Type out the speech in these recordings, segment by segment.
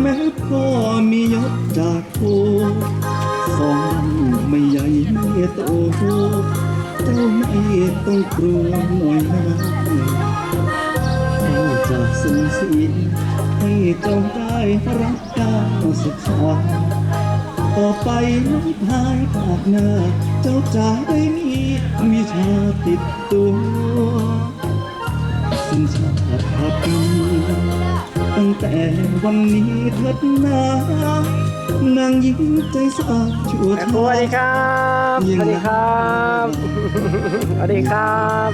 แม้พ่อมียศจากโคสองไม่ใหญ่ไม่โตเจ้าไม่ต้องกลัวหน่อยนะเราจะส่งเสียให้เจ้าได้รับการศึกษาต่อไปน้องพายภาคหน้า เจ้าจะได้มีวิชาติดตัวสิ้นชาติพัก ตั้งแต่วันนี้เถิดนานางหญิงใจสะอาดชั่วแม่ครูสวัสดีครับสวัสดีครับสวัสดีครับ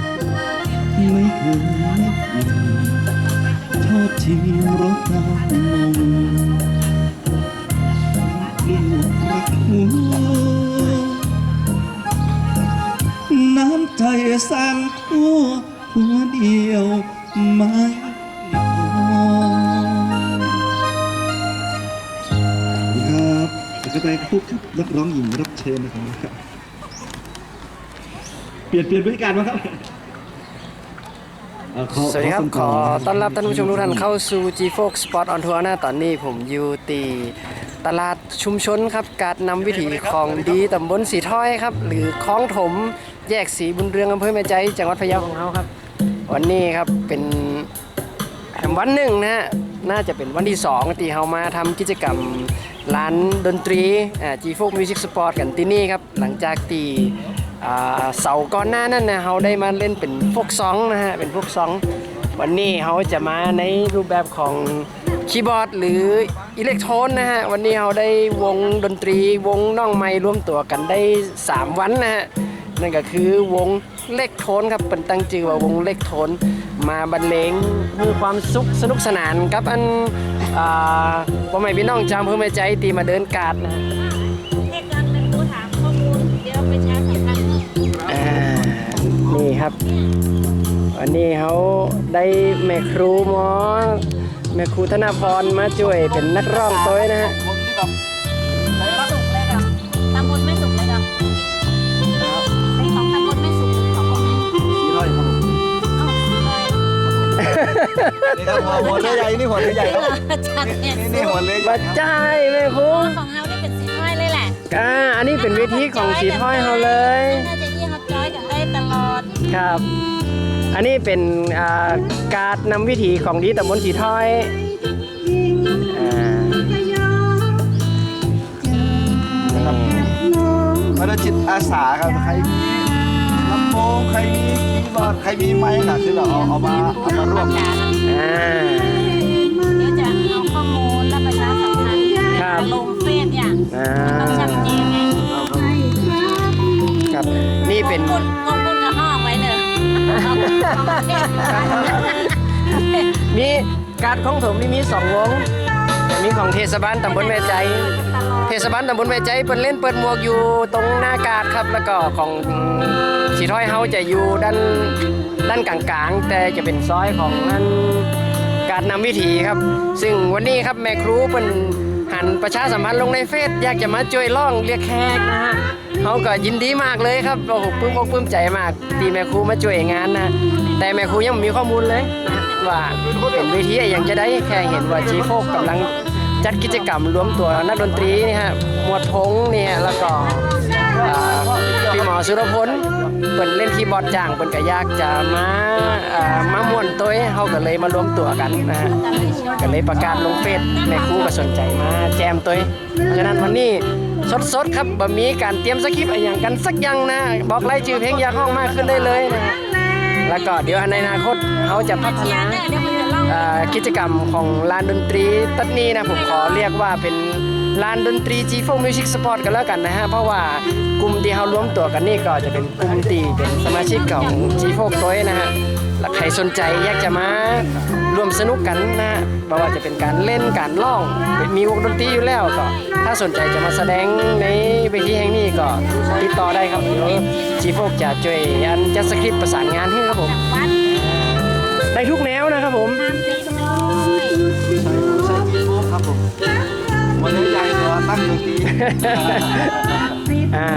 ไม่เคยทอดทิ้งรถน้ำนมลูกรักหัวน้ำใจแสนทั่วหัวเดียวไม่ ครับแล้วก็ไปพบกับนักร้องหญิงรับเชิญนะครับ เปลี่ยนเปลี่ยนบริการมาครับเอ่อขอสวัสดีครับณขอก่นต้อนรับท่านผู้ชมทุกท่านเข้าสู่ G Fox Spot on Tour นะตอนนี้ผมอยู่ตีตลาดชุมชนครับ การนำวิถีของดีตำบลสีถ้อยครับ หรือคลองถมแยกสีบุญเรืองอำเภอแม่ใจ จังหวัดพะเยาของเราครับ วันนี้ครับเป็นวันหนึ่งนะฮะน่าจะเป็นวันที่สองที่เรามาทำกิจกรรม ร้านดนตรีอ่า G Fox Music Sport กันที่นี่ครับ หลังจากที่เสาก่อนหน้านั้นนะเราได้มาเล่นเป็นพวกซองนะฮะ เป็นพวกซอง วันนี้เขาจะมาในรูปแบบของคีย์บอร์ดหรืออิเล็กโทรนนะฮะ วันนี้เราได้วงดนตรีวงน้องไม้รวมตัวกันได้ 3 วันนะฮะ นั่นก็คือวงเล็กโทนครับเป็นตั้งชื่อว่าวงเล็กโทน มาบรรเลงมีความสุขสนุกสนานกับอัน อ่าพ่อแม่พี่น้องจำเพื่อแม่ใจตีมาเดินการดนะฮะเด็กกันเป็นผู้ถามข้อมูลเดี๋ยวไปแชร์สายพันธุ์อ่านี่ครับ วันนี้เขาได้แม่ครูหมอแม่ครูธนพรมาช่วยเป็นนักร้องตัวนะฮะ นี่ครับหัวเรือใหญ่นี่หัวเรือใหญ่ครับจัดเอ็ดนี่หัวเรือใหญ่บัดใจายแม่ครูของเฮานี่เป็นสีร้อยเลยแหละอ่าอันนี้เป็นเวทีของสีถ้อยเขาเลย น่าจะยี่ฮับจ้อยกันได้ตลอดครับ อันนี้เป็นอ่าการนำวิถีของดีตำบลสีถ้อยอ่ามาดจิตอาสาครับใครมีลำโพงใครมีคีย์บอร์ดใครมีไม้น่ะคือเราเอาเอามาเอามาร่วมการอ่า เดี๋ยวจะเอาข้อมูลและประชาสัมพันธ์ครับลงเฟซอย่างอ่าต้องชัดเจนไงครับนี่เป็น คนก็พูดกับห้องไว้เนอะมีการของถมนี่มีสองวง มีของเทศบาลตำบลแม่ใจ เทศบาลตำบลแม่ใจเปิดเล่นเปิดหมวกอยู่ตรงหน้ากาดครับ แล้วก็ของสีถ้อยเฮาจะอยู่ด้านด้านกลางๆ แต่จะเป็นซอยของนั่นารนำวิถีครับ ซึ่งวันนี้ครับแม่ครูเป็นหันประชาสัมพันธ์ลงในเฟซอยากจะมาช่วยร้องเรียกแขกนะฮะเขาก็ยินดีมากเลยครับโอ้โหปลื้มอกปลื้มใจมากที่แม่ครูมาช่วยงานนะแต่แม่ครูยังไม่มีข้อมูลเลยนะว่าเป็นวิธีอย่างจะได้แค่เห็นว่าจีโฟกกำลังจัดกิจกรรมรวมตัวนักดนตรีนี่ฮะหมวดพงเนี่ยแล้วก็ อ่าพี่หมอสุรพลเปิ่นเล่นคีย์บอร์ดจ้างเปิ่นก็อยากจะมาอ่ามาม่วนตัวเขาก็เลยมารวมตัวกันนะฮะก็เลยประกาศลงเฟซแม่ครูก็สนใจมาแจมตัวเพราะฉะนั้นวันนี้สดๆครับบ่มีการเตรียมสคริปต์อะไรอย่างกันสักอยังนะ บอกไล่ชื่อเพลงอยากห้องมากขึ้นได้เลยนะฮะแล้วก็เดี๋ยวในอนาคตเขาจะพัฒเชียนาร์เนอะเดี๋ยวมันจะล่องเอ่อกิจกรรมของลานดนตรีตัดนี้นะผมขอเรียกว่าเป็น ลานดนตรี G4 Music Sport กันแล้วกันนะฮะ เพราะว่ากลุ่มที่เขารวมตัวกันนี่ก็จะเป็นกลุ่มที่เป็นสมาชิกของ G4 ตัวนะฮะและใครสนใจอยากจะมาร่วมสนุกกันนะฮะไม่ว่าจะเป็นการเล่นการร้อง มีวงดนตรีอยู่แล้วก็ ถ้าสนใจจะมาแสดงในเวทีแห่งนี้ก็ติดต่อได้ครับเดี๋ยว G4 จะช่วยอันจัดสคริปต์ประสานงานให้ครับผมได้ทุกแนวนะครับผมใช้คีย์บอร์ดครับผม หัวเรือใหญ่ตัวตั้งดนตรีอ่า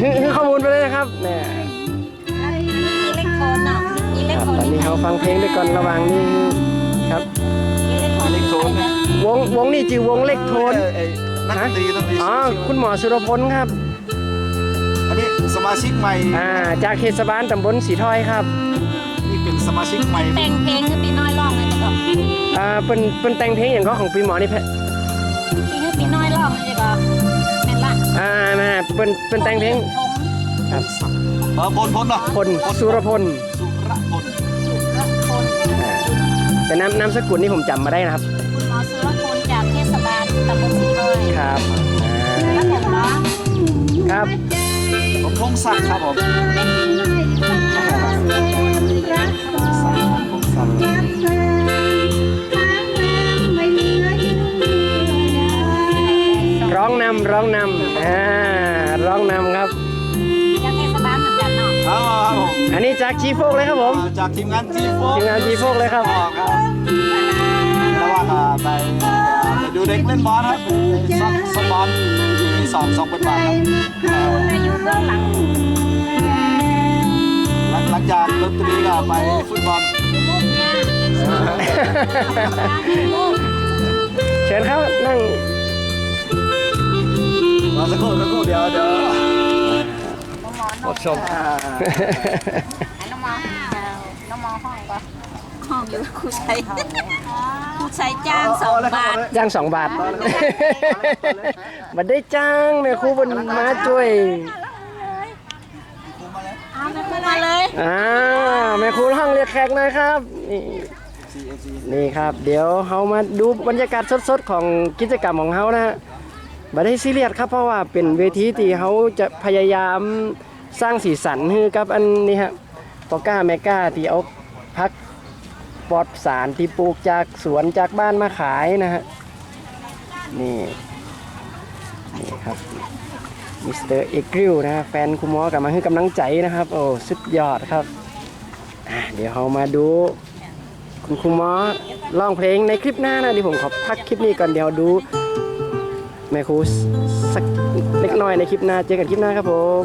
คือคือข้อมูลไปเลยนะครับเนี่ย อิเล็กโทรนเนาะอิเล็กครับโทรตอนนี้เขาฟังเพลงไปก่อนระหว่างนี้ครับ อิเล็กโทรนอิเล็กโทรนวงงวงนี่จือวงเล็กโทนเอ้ยนักดนตรีดนตรีอ๋อชื่คุณหมอสุรพลครับ อันนี้สมาชิกใหม่อ่าจากเทศบาลตำบลสีถ้อยครับนี่เป็นสมาชิกใหม่แต่งเพลงคือปีน้อยร้องเลยจะก็อ่าเป็นเป็นแต่งเพลงอย่างก็ของปีหมอนี่แพะปีคื อปีน้อยร้องเลยจะก็แม่นละอ่ามาเป็นเป็นแต่งเพลงธงครับเออพลพลเนาะพลสุรพลสุรพลสุรพลอ่าแต่นามนามสกุลนี่ผมจำมาได้นะครับคุณหมอสุรพลจากเทศบาลตำบลสีน้อยครับอ่าแล้วผมเนาะครับผมพงศักดิ์ครับผม ร้องนำร้องนำอ่าร้องนำครับจากเทศบาลเหมือนกันเนาะเอาครับผมอันนี้จากชีโฟกเลยครับผมจากทีมงานจีโฟทีมงาน G4 เลยครับ ครับระหว่างอ่าไปไปดูเด็กเล่นบอลครับไปซักสปอนมีสองสองเป็นบาทครับอายุเบื้องหลังหลังหลังจากดนตรีก็ไปฟุตบอลมุกเนี่ยมุกเชิญครับนั่ง รอสักครู่สักครู่เดี๋ยวเดี๋ยวน้องหมอน้องชมน้องหมอน้องหมอห้องก็ห้องอยู่ครูชัยครูชัยจ้างสองบาทจ้างสองบาทมาได้จ้างแม่ครูบนมาช่วยเอาแม่ครูมาเลยอ่าแม่ครูห้องเรียกแขกหน่อยครับ นี่นี่ครับ เดี๋ยวเรามาดูบรรยากาศสดๆของกิจกรรมของเขานะฮะ มาได้ซีเรียสครับเพราะว่าเป็นเวทีที่เขาจะพยายามสร้างสีสันให้กับอันนี้ฮะปอก้าแมก้าที่เอาพักปลอดสารที่ปลูกจากสวนจากบ้านมาขายนะฮะนี่นี่ครับมิสเตอร์เอกริวนะแฟนคุณหมอกลับมาให้กำลังใจนะครับ โอ้สุดยอดครับเดี๋ยวเรามาดูคุณครูหมอร้องเพลงในคลิปหน้านะเดี๋ยวผมขอพักคลิปนี้ก่อนเดี๋ยวดู แม่ครูสักเล็กน้อยในคลิปหน้าเจอกันคลิปหน้าครับผม